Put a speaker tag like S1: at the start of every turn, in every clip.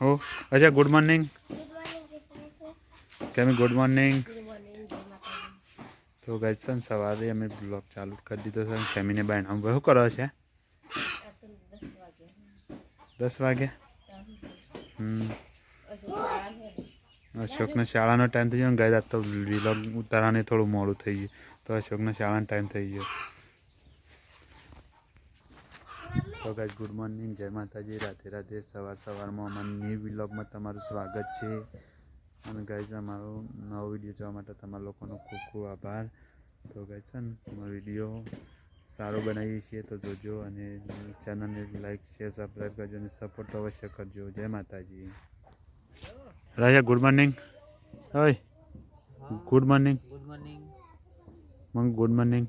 S1: હો. અચ્છા good morning કેમી ગુડ મોર્નિંગ તો ગાઈસ છે ને સવારે અમે બ્લોગ ચાલુ કરી દીધો છે કેમીને બાય આમ શું કરો છે? દસ વાગે. હમ. અશોકને શાળાનો ટાઈમ થઈ ગયો ને ગાય તો વ્લોગ ઉતારવાને થોડું મોડું થઈ ગયું. તો અશોકને શાળાનો ટાઈમ થઈ ગયો. તો ગાઈઝ ગુડ મોર્નિંગ જય માતાજી. રાધે રાધે. સવાર સવારમાં અમારા ન્યૂ વ્લોગમાં તમારું સ્વાગત છે. અને ગાઈઝ અમારો નવો વીડિયો જોવા માટે તમારા લોકોનો ખૂબ ખૂબ આભાર. તો ગાઈઝ છે ને અમારો વીડિયો સારો બનાવીએ છીએ તો જોજો અને ચેનલને લાઈક શેર સબસ્ક્રાઈબ કરજો અને સપોર્ટ અવશ્ય કરજો. જય માતાજી. રાજા ગુડ મોર્નિંગ હોય ગુડ મોર્નિંગ
S2: ગુડ મોર્નિંગ
S1: મંગ ગુડ મોર્નિંગ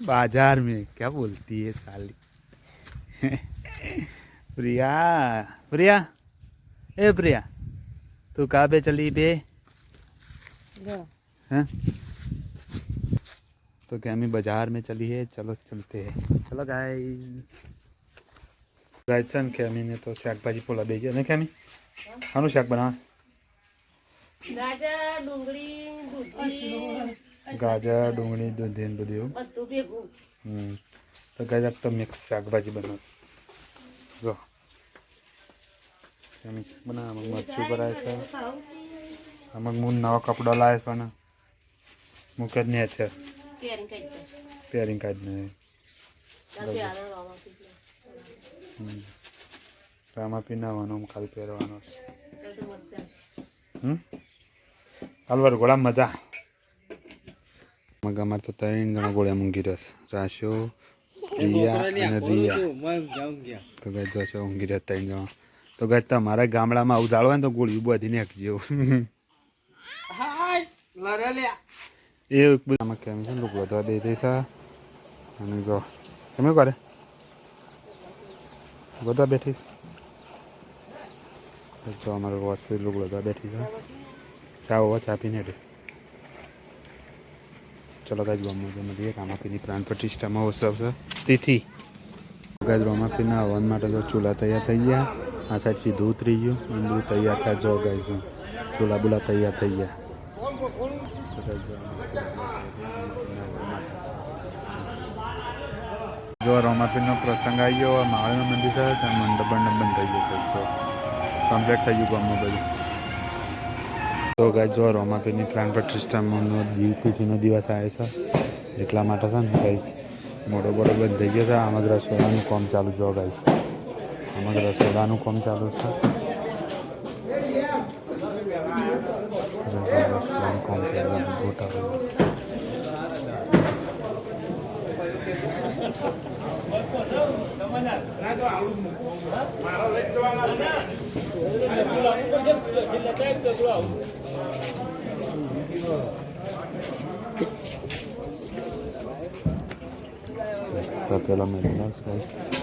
S1: बाजार में क्या बोलती है साली प्रिया प्रिया ए प्रिया तू कहाँ पे चली बे हैं तो कैमी बाजार में चली है चलो चलते हैं चलो गाइस ગાય છે ને કેમીને તો શાકભાજી પોલા દઈ ગયા ને કેમી આનું શાક બનાવ
S3: ગાજર ડુંગળી દૂધી
S1: ગાજર ડુંગળી દૂધી ને બધું. એવું
S3: બધું ભેગું.
S1: હમ. તો ગાય આપ તો મિક્સ શાકભાજી બનાવ. જો. શાક બનાવ. આમાં મરચું ભરાય છે. અમુક હું નવા કપડા લાવે છે પણ મૂકે જ નહીં છે. પેરિંગ કાઢને
S3: નહીં રામા
S1: પીનાવાનો ખાલી પહેરવાનો.
S3: હમ
S1: હમ. હાલવાર ગોળા મજા. મગ અમારે તો ત્રણ જણા ગોળ્યા મૂંગી રસ. રાશો રિયા અને રિયા. તો ગાય જો છે ઊંઘી રહ્યા ત્રણ જણા તો ગાય તમારા ગામડામાં આવું જાળવા ને તો ગોળીઓ બધી નાખજો એ બધામાં કેમ છે લુગડો તો દઈ દઈશ અને જો કેમ કરે? બધા બેઠીશ જો અમારો વર્ષે લુગડો તો બેઠી છે. ચા હોવા ચા પીને ચલો ગાજ ગમો મળીએ રામાપીની પ્રાણ પ્રતિષ્ઠા મહોત્સવ છે. તેથી. ગાજ રામાપીના હવન માટે તો ચૂલા તૈયાર થઈ ગયા. આ સાઈડ સીધું ઉતરી ગયું. બધું તૈયાર થાય જો ગાઈઝ ચૂલા બુલા તૈયાર થઈ ગયા. જો રામાપીરના પ્રસંગ આવી ગયો માળીનું મંદિર છે, ત્યાં મંડપ મંડપ બંધ થઈ ગયો કમ્પ્લીટ થઈ ગયું ગામમાં બધું. તો ગાય જો રોમાપીરની પ્રાણ પ્રતિષ્ઠાનો દીવ તિથિનો દિવસ આવે છે એટલા માટે છે ને ગાઈસ મોટો બોડો બંધ થઈ ગયો છે. આમાં જ રસોડાનું કામ ચાલુ જો ગાઈસ આમાં જ રસોડાનું કામ ચાલુ છે. રસોડાનું કામ ચાલુ છે, તપેલા મેળવેલા છે ગાઈસ